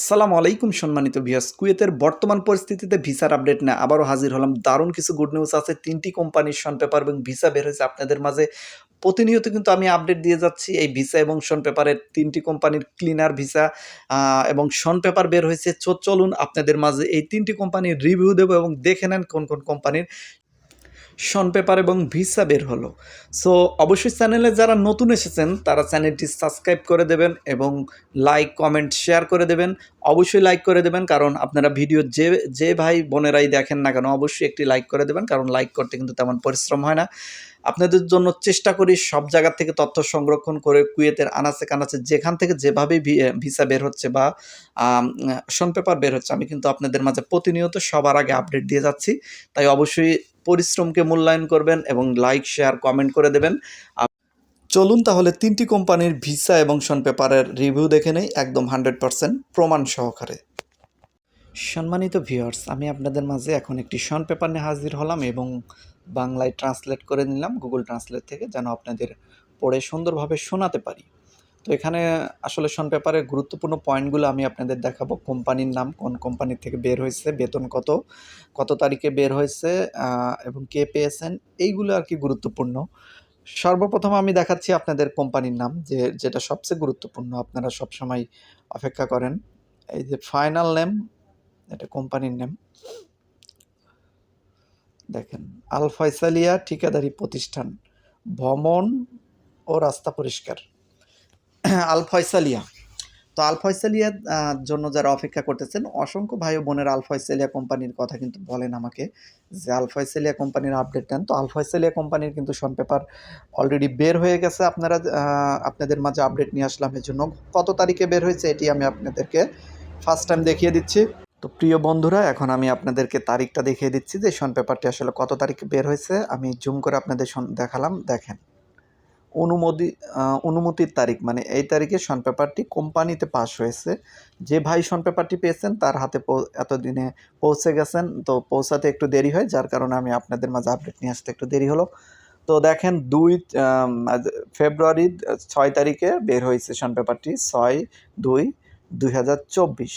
আসসালামু আলাইকুম সম্মানিত ভিয়াস কুয়েতের বর্তমান পরিস্থিতিতে ভিসার আপডেট না, আবারও হাজির হলাম। দারুণ কিছু গুড নিউজ আছে। তিনটি কোম্পানির শন পেপার এবং ভিসা বের হয়েছে আপনাদের মাঝে। প্রতিনিয়ত কিন্তু আমি আপডেট দিয়ে যাচ্ছি। এই ভিসা এবং শন পেপারের তিনটি কোম্পানির ক্লিনার ভিসা এবং শন পেপার বের হয়েছে। চলুন আপনাদের মাঝে এই তিনটি কোম্পানির রিভিউ দেবো এবং দেখে নেন কোন কোন কোম্পানির শন পেপার এবং ভিসা বের হলো। সো অবশ্যই চ্যানেলে যারা নতুন এসেছেন, তারা চ্যানেলটি সাবস্ক্রাইব করে দেবেন এবং লাইক কমেন্ট শেয়ার করে দেবেন। অবশ্যই লাইক করে দেবেন, কারণ আপনারা ভিডিও যে যে ভাই বোনেরাই দেখেন না কেন, অবশ্যই একটি লাইক করে দেবেন, কারণ লাইক করতে কিন্তু তেমন পরিশ্রম হয় না। আপনাদের জন্য চেষ্টা করি সব জায়গা থেকে তথ্য সংরক্ষণ করে কুয়েতের আনাচে কানাচে যেখান থেকে যেভাবে ভিসা বের হচ্ছে বা শন পেপার বের হচ্ছে, আমি কিন্তু আপনাদের মাঝে প্রতিনিয়ত সবার আগে আপডেট দিয়ে যাচ্ছি। তাই অবশ্যই পরিশ্রমকে মূল্যায়ন করবেন এবং লাইক শেয়ার কমেন্ট করে দেবেন। চলুন তাহলে তিনটি কোম্পানির ভিসা এবং শন পেপারের রিভিউ দেখে নেই, একদম হান্ড্রেড পারসেন্ট প্রমাণ সহকারে। সম্মানিত ভিউয়ার্স আমি আপনাদের মাঝে এখন একটি শন পেপার নিয়ে হাজির হলাম এবং বাংলায় ট্রান্সলেট করে নিলাম গুগল ট্রান্সলেট থেকে, যেন আপনাদের পড়ে সুন্দরভাবে শোনাতে পারি। তো এখানে আসলে শন পেপারের গুরুত্বপূর্ণ পয়েন্টগুলো আমি আপনাদের দেখাবো। কোম্পানির নাম, কোন কোম্পানি থেকে বের হয়েছে, বেতন কত কত তারিখে বের হয়েছে এবং কে পেয়েছেন, এইগুলো আর কি গুরুত্বপূর্ণ। সর্বপ্রথম আমি দেখাচ্ছি আপনাদের কোম্পানির নাম, যে, যেটা সবচেয়ে গুরুত্বপূর্ণ, আপনারা সবসময় অপেক্ষা করেন। এই যে ফাইনাল নেম এটা কোম্পানির নেম দেখেন আল ফয়সালিয়া ঠিকাদারি প্রতিষ্ঠান ভ্রমণ ও রাস্তা পরিষ্কার। আল ফয়সালিয়া তো আল ফয়সালিয়ার জন্য যারা অপেক্ষা করতেছেন, অসংখ্য ভাই বোনের আল ফয়সালিয়া কোম্পানির কথা কিন্তু বলেন আমাকে, যে আল ফয়সালিয়া কোম্পানির আপডেট নেন তো আল ফয়সালিয়া কোম্পানির কিন্তু শন পেপার অলরেডি বের হয়ে গেছে। আপনারা আপনাদের মাঝে আপডেট নিয়ে আসলাম এর জন্য কত তারিখে বের হয়েছে এটি আমি আপনাদেরকে ফার্স্ট টাইম দেখিয়ে দিচ্ছি। তো প্রিয় বন্ধুরা, এখন আমি আপনাদেরকে তারিখটা দেখিয়ে দিচ্ছি যে শন পেপারটি আসলে কত তারিখে বের হয়েছে। আমি জুম করে আপনাদের দেখালাম, দেখেন। অনুমোদি অনুমতির তারিখ মানে এই তারিখে শন পেপারটি কোম্পানিতে পাস হয়েছে। যে ভাই শন পেপারটি পেয়েছেন, তার হাতে এতদিনে পৌঁছে গেছেন, তো পৌঁছাতে একটু দেরি হয়, যার কারণে আমি আপনাদের মাঝে আপডেট নিয়ে আসতে একটু দেরি হলো। তো দেখেন, দুই ফেব্রুয়ারির ছয় তারিখে বের হয়েছে শন পেপারটি, ছয় দুই দুই হাজার চব্বিশ।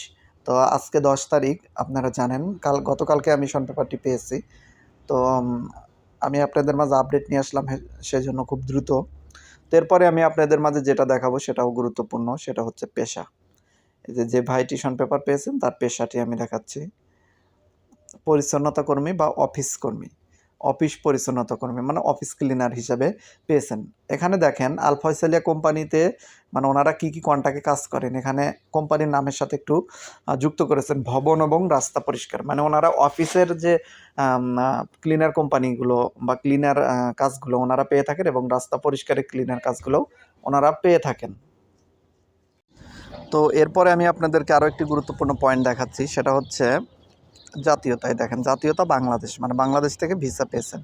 তো আজকে দশ তারিখ, আপনারা জানেন, কাল, গতকালকে আমি শন পেপারটি পেয়েছি। তো, আমি আপনাদের মাঝে আপডেট নিয়ে আসলাম সেজন্য খুব দ্রুত। তো এরপরে আমি আপনাদের মাঝে যেটা দেখাবো সেটাও গুরুত্বপূর্ণ, সেটা হচ্ছে পেশা। এই যে যে ভাই টিউশন পেপার পেয়েছেন, তার পেশাটি আমি দেখাচ্ছি। পরিচ্ছন্নতা কর্মী বা অফিস কর্মী। অফিস পরিচ্ছন্নতা কর্মী মানে অফিস ক্লিনার হিসাবে পেয়েছেন। এখানে দেখেন, আলফয়সালিয়া কোম্পানিতে মানে ওনারা কি কি কন্ট্রাক্টে কাজ করেন, এখানে কোম্পানির নামের সাথে একটু যুক্ত করেছেন, ভবন এবং রাস্তা পরিষ্কার। মানে ওনারা অফিসের যে ক্লিনার কোম্পানিগুলো বা ক্লিনার কাজগুলো ওনারা পেয়ে থাকেন এবং রাস্তা পরিষ্কারের ক্লিনার কাজগুলো ওনারা পেয়ে থাকেন। তো এরপরে আমি আপনাদেরকে আরও একটি গুরুত্বপূর্ণ পয়েন্ট দেখাচ্ছি, সেটা হচ্ছে জাতীয়তায় দেখেন, জাতীয়তা বাংলাদেশ মানে বাংলাদেশ থেকে ভিসা পেয়েছেন।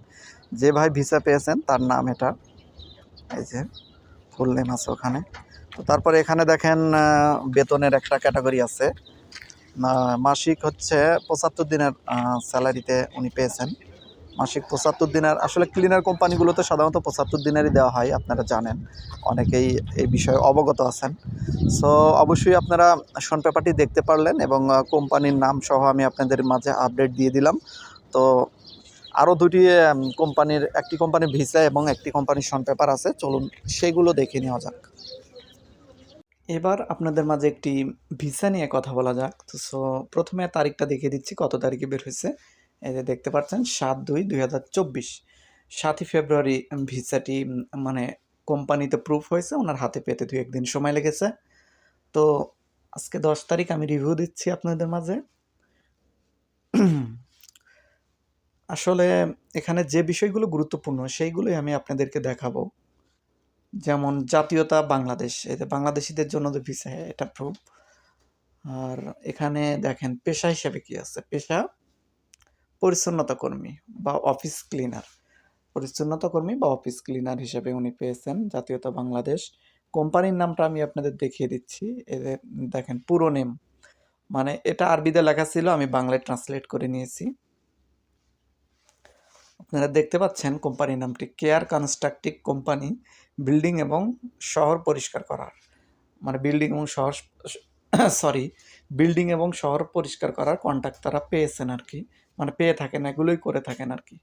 যে ভাই ভিসা পেয়েছেন, তার নাম এটা, এই যে ফুল নেম আছে ওখানে। তো তারপরে এখানে দেখেন বেতনের একটা ক্যাটাগরি আছে। মাসিক হচ্ছে পঁচাত্তর দিনের স্যালারিতে উনি পেয়েছেন। মাসিক পঁচাত্তর দিনের, আসলে ক্লিনার কোম্পানিগুলোতে সাধারণত পঁচাত্তর দিনেরই দেওয়া হয়, আপনারা জানেন। অনেকেই এই বিষয়ে অবগত আছেন। সো অবশ্যই আপনারা শন পেপারটি দেখতে পারলেন এবং কোম্পানির নাম সহ আমি আপনাদের মাঝে আপডেট দিয়ে দিলাম। তো, আরও দুটি কোম্পানির, একটি কোম্পানির ভিসা এবং একটি কোম্পানির শন পেপার আছে। চলুন সেগুলো দেখে নেওয়া যাক। এবার আপনাদের মাঝে একটি ভিসা নিয়ে কথা বলা যাক। তো সো প্রথমে তারিখটা দেখিয়ে দিচ্ছি, কত তারিখে বের হয়েছে। এই যে দেখতে পাচ্ছেন, সাত দুই দুই হাজার চব্বিশ। সাতই ফেব্রুয়ারি ভিসাটি মানে কোম্পানিতে প্রুফ হয়েছে, ওনার হাতে পেতে দুই একদিন সময় লেগেছে। তো আজকে দশ তারিখ আমি রিভিউ দিচ্ছি আপনাদের মাঝে। আসলে এখানে যে বিষয়গুলো গুরুত্বপূর্ণ, সেইগুলোই আমি আপনাদেরকে দেখাবো। যেমন জাতীয়তা বাংলাদেশ যে বাংলাদেশিদের জন্য যে ভিসা, এটা প্রুফ আর এখানে দেখেন, পেশা হিসেবে কি আছে? পেশা পরিচ্ছন্নতা কর্মী বা অফিস ক্লিনার পরিচ্ছন্নতা কর্মী বা অফিস ক্লিনার হিসেবে উনি পেয়েছেন জাতীয়তা বাংলাদেশ। কোম্পানির নামটা আমি আপনাদের দেখিয়ে দিচ্ছি। এদের দেখেন পুরো নেম মানে এটা আরবিতে লেখা ছিল, আমি বাংলায় ট্রান্সলেট করে নিয়েছি। আপনারা দেখতে পাচ্ছেন কোম্পানির নামটি কেয়ার কনস্ট্রাকটিভ কোম্পানি বিল্ডিং এবং শহর পরিষ্কার করার। মানে বিল্ডিং এবং শহর সরি বিল্ডিং এবং শহর পরিষ্কার করার কন্ট্যাক্ট তারা পেয়েছেন আর কি। মানে পেয়ে থাকেন, এগুলোই করে থাকেন আর কি।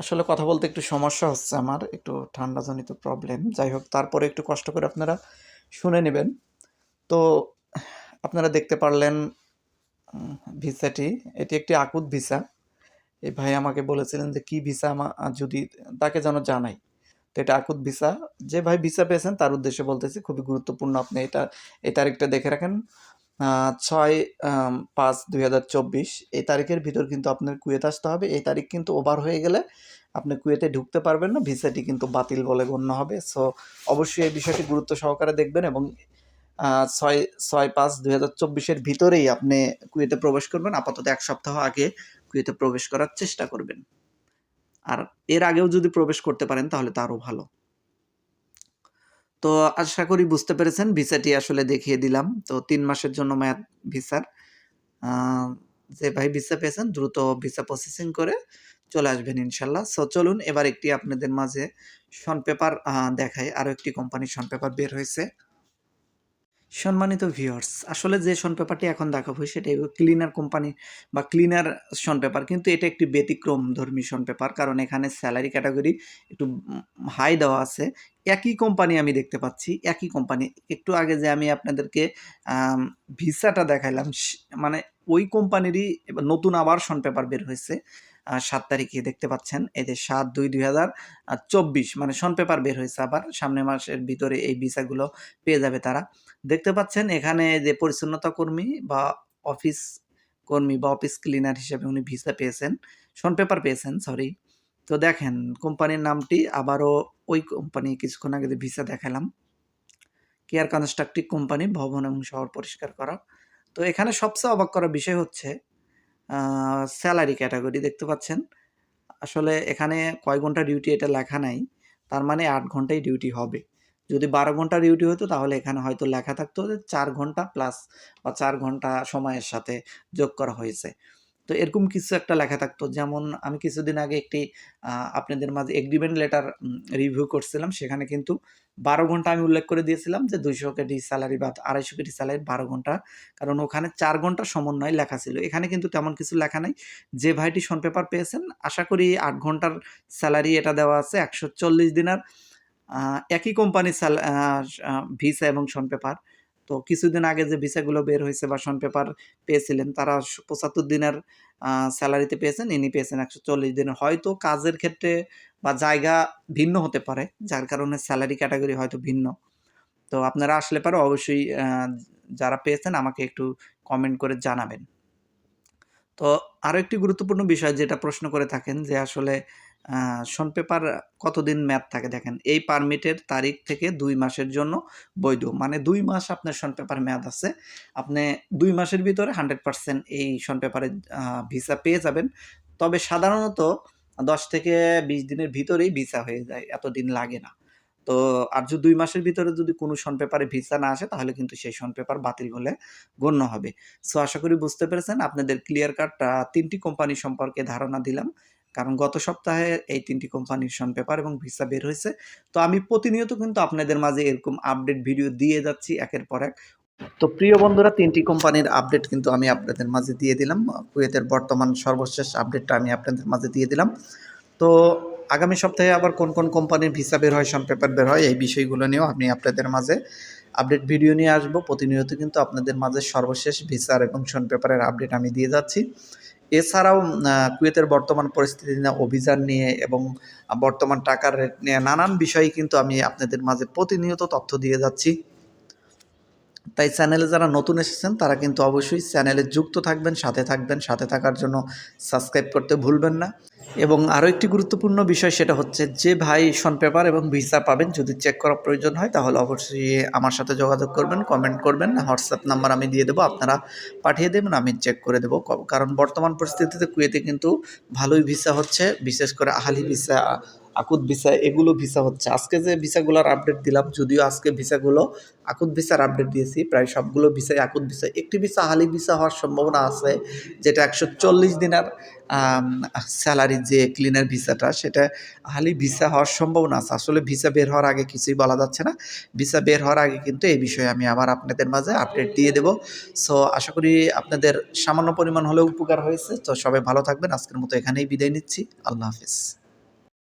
আসলে কথা বলতে একটু সমস্যা হচ্ছে আমার, একটু ঠান্ডাজনিত প্রবলেম যাই হোক, তারপরে একটু কষ্ট করে আপনারা শুনে নেবেন। তো আপনারা দেখতে পারলেন ভিসাটি। এটি একটি আকুত ভিসা। এই ভাই আমাকে বলেছিলেন যে, কি ভিসা আমা, যদি তাকে যেন জানাই। তো এটা আকুত ভিসা। যে ভাই ভিসা পেয়েছেন, তার উদ্দেশ্যে বলতেছি, খুবই গুরুত্বপূর্ণ আপনি এটা এই তারিখটা দেখে রাখেন। ছয় পাঁচ দুই হাজার চব্বিশ, এই তারিখের ভিতর কিন্তু আপনার কুয়েত আসতে হবে। এই তারিখ কিন্তু ওভার হয়ে গেলে আপনি কুয়েতে ঢুকতে পারবেন না, ভিসাটি কিন্তু বাতিল বলে গণ্য হবে। সো অবশ্যই এই বিষয়টি গুরুত্ব সহকারে দেখবেন এবং ছয় ছয় পাঁচ দুই হাজার চব্বিশের ভিতরেই আপনি কুয়েতে প্রবেশ করবেন। আপাতত এক সপ্তাহ আগে কুয়েতে প্রবেশ করার চেষ্টা করবেন। আর এর আগেও যদি প্রবেশ করতে পারেন তাহলে তো আরও ভালো। তো আশা করি বুঝতে পেরেছেন, ভিসাটি আসলে দেখিয়ে দিলাম। তো তিন মাসের জন্য মেয়াদ ভিসার। যে ভাই ভিসা পেয়েছেন, দ্রুত ভিসা প্রসেসিং করে চলে আসবেন ইনশাল্লাহ। সো চলুন এবার একটি আপনাদের মাঝে শন পেপার দেখায় আরও একটি কোম্পানির শন পেপার বের হয়েছে। সম্মানিত ভিউয়ার্স আসলে যে শন পেপারটি এখন দেখাবো সেটা ক্লিনার কোম্পানি বা ক্লিনার শন পেপার কিন্তু এটা একটি ব্যতিক্রম ধর্মী শন পেপার কারণ এখানে স্যালারি ক্যাটাগরি একটু হাই দেওয়া আছে। একই কোম্পানি আমি দেখতে পাচ্ছি, একই কোম্পানি একটু আগে যে আমি আপনাদেরকে ভিসাটা দেখাইলাম মানে ওই কোম্পানিরই নতুন আবার শন পেপার বের হয়েছে। সাত তারিখে দেখতে পাচ্ছেন, এই যে সাত দুই দুই হাজার চব্বিশ মানে শন পেপার বের হয়েছে আবার সামনের মাসের ভিতরে এই ভিসাগুলো পেয়ে যাবে তারা। দেখতে পাচ্ছেন, এখানে যে পরিচ্ছন্নতা কর্মী বা অফিস কর্মী বা অফিস ক্লিনার হিসেবে উনি ভিসা পেয়েছেন শন পেপার পেয়েছেন, সরি। তো দেখেন, কোম্পানির নামটি আবারও ওই কোম্পানি কিছুক্ষণ আগে ভিসা দেখালাম। কেয়ার কনস্ট্রাকটিভ কোম্পানি, ভবন এবং শহর পরিষ্কার করা। তো এখানে সবচেয়ে অবাক করার বিষয় হচ্ছে স্যালারি ক্যাটাগরি দেখতে পাচ্ছেন। আসলে এখানে কয় ঘণ্টা ডিউটি এটা লেখা নাই, তার মানে আট ঘন্টাই ডিউটি হবে। যদি বারো ঘণ্টা ডিউটি হতো তাহলে এখানে হয়তো লেখা থাকতো যে চার ঘণ্টা প্লাস বা চার ঘণ্টা সময়ের সাথে যোগ করা হয়েছে। তো এরকম কিছু একটা লেখা থাকতো। যেমন আমি কিছুদিন আগে একটি আপনাদের মাঝে এগ্রিমেন্ট লেটার রিভিউ করছিলাম। সেখানে কিন্তু বারো ঘণ্টা আমি উল্লেখ করে দিয়েছিলাম যে দুইশো কেটি স্যালারি বা আড়াইশো কেটি স্যালারি বারো ঘণ্টা। কারণ ওখানে চার ঘণ্টা সমন্বয় লেখা ছিল। এখানে কিন্তু তেমন কিছু লেখা নাই। যে ভাইটি শন পেপার পেয়েছেন, আশা করি আট ঘণ্টার স্যালারি এটা দেওয়া আছে, একশো চল্লিশ দিনার একই কোম্পানির ভিসা এবং শন পেপার তো কিছুদিন আগে যে ভিসাগুলো বের হয়েছে বা শন পেপার পেয়েছিলেন, তারা পঁচাত্তর দিনের স্যালারিতে পেয়েছেন, ইনি পেয়েছেন একশো চল্লিশ দিনের। হয়তো কাজের ক্ষেত্রে বা জায়গা ভিন্ন হতে পারে, যার কারণে স্যালারি ক্যাটাগরি হয়তো ভিন্ন। তো আপনারা আসলে পারে অবশ্যই যারা পেয়েছেন আমাকে একটু কমেন্ট করে জানাবেন। তো আরও একটি গুরুত্বপূর্ণ বিষয় যেটা প্রশ্ন করে থাকেন যে আসলে শন পেপার কতদিন মেয়াদ থাকে দেখেন? এই পারমিটের তারিখ থেকে দুই মাসের জন্য বৈধ। মানে দুই মাস আপনার শন পেপার মেয়াদ আছে। আপনি দুই মাসের ভিতরে হান্ড্রেড পার্সেন্ট এই শন পেপারের ভিসা পেয়ে যাবেন। তবে সাধারণত দশ থেকে বিশ দিনের ভিতরেই ভিসা হয়ে যায়, এতদিন লাগে না। তো আর যদি দুই মাসের ভিতরে যদি কোনো শন পেপারে ভিসা না আসে, তাহলে কিন্তু সেই শন পেপার বাতিল বলে গণ্য হবে। সো আশা করি বুঝতে পেরেছেন, আপনাদের ক্লিয়ার কাট তিনটি কোম্পানি সম্পর্কে ধারণা দিলাম। কারণ গত সপ্তাহে এই তিনটি কোম্পানির শন পেপার এবং ভিসা বের হয়েছে। তো আমি প্রতিনিয়ত কিন্তু আপনাদের মাঝে এরকম আপডেট ভিডিও দিয়ে যাচ্ছি একের পর এক। তো প্রিয় বন্ধুরা, তিনটি কোম্পানির আপডেট কিন্তু আমি আপনাদের মাঝে দিয়ে দিলাম। কুয়েতের বর্তমান সর্বশেষ আপডেটটা আমি আপনাদের মাঝে দিয়ে দিলাম। তো আগামী সপ্তাহে আবার কোন কোন কোম্পানির ভিসা বের হয় শন পেপার বের হয়, এই বিষয়গুলো নিয়েও আমি আপনাদের মাঝে আপডেট ভিডিও নিয়ে আসব। প্রতিনিয়ত কিন্তু আপনাদের মাঝে সর্বশেষ ভিসার এবং শন পেপারের আপডেট আমি দিয়ে যাচ্ছি। এছাড়াও কুয়েতের বর্তমান পরিস্থিতি নিয়ে অভিযান নিয়ে এবং বর্তমান টাকার রেট নিয়ে নানান বিষয়ে কিন্তু আমি আপনাদের মাঝে প্রতিনিয়ত তথ্য দিয়ে যাচ্ছি। তাই চ্যানেলে যারা নতুন এসেছেন, তারা কিন্তু অবশ্যই চ্যানেলে যুক্ত থাকবেন, সাথে থাকবেন, সাথে থাকার জন্য সাবস্ক্রাইব করতে ভুলবেন না। এবং আরও একটি গুরুত্বপূর্ণ বিষয়, সেটা হচ্ছে যে ভাই শন পেপার এবং ভিসা পাবেন, যদি চেক করার প্রয়োজন হয়, তাহলে অবশ্যই আমার সাথে যোগাযোগ করবেন, কমেন্ট করবেন, হোয়াটসঅ্যাপ নাম্বার আমি দিয়ে দেবো, আপনারা পাঠিয়ে দেবেন, আমি চেক করে দেবো। কারণ বর্তমান পরিস্থিতিতে কুয়েতে কিন্তু ভালোই ভিসা হচ্ছে, বিশেষ করে আহালি ভিসা আকুত ভিসা, এগুলো ভিসা হচ্ছে। আজকে যে ভিসাগুলোর আপডেট দিলাম, যদিও আজকে ভিসাগুলো আকুত ভিসার আপডেট দিয়েছি, প্রায় সবগুলো ভিসাই আকুত ভিসা। একটি ভিসা হালি ভিসা হওয়ার সম্ভাবনা আছে, যেটা একশো চল্লিশ দিনের স্যালারি যে ক্লিনার ভিসাটা, সেটা হালি ভিসা হওয়ার সম্ভাবনা আছে। আসলে ভিসা বের হওয়ার আগে কিছুই বলা যাচ্ছে না। ভিসা বের হওয়ার আগে কিন্তু এই বিষয়ে আমি আবার আপনাদের মাঝে আপডেট দিয়ে দেব। সো আশা করি আপনাদের সামান্য পরিমাণ হলেও উপকার হয়েছে। তো সবাই ভালো থাকবেন। আজকের মতো এখানেই বিদায় নিচ্ছি। আল্লাহ হাফিজ।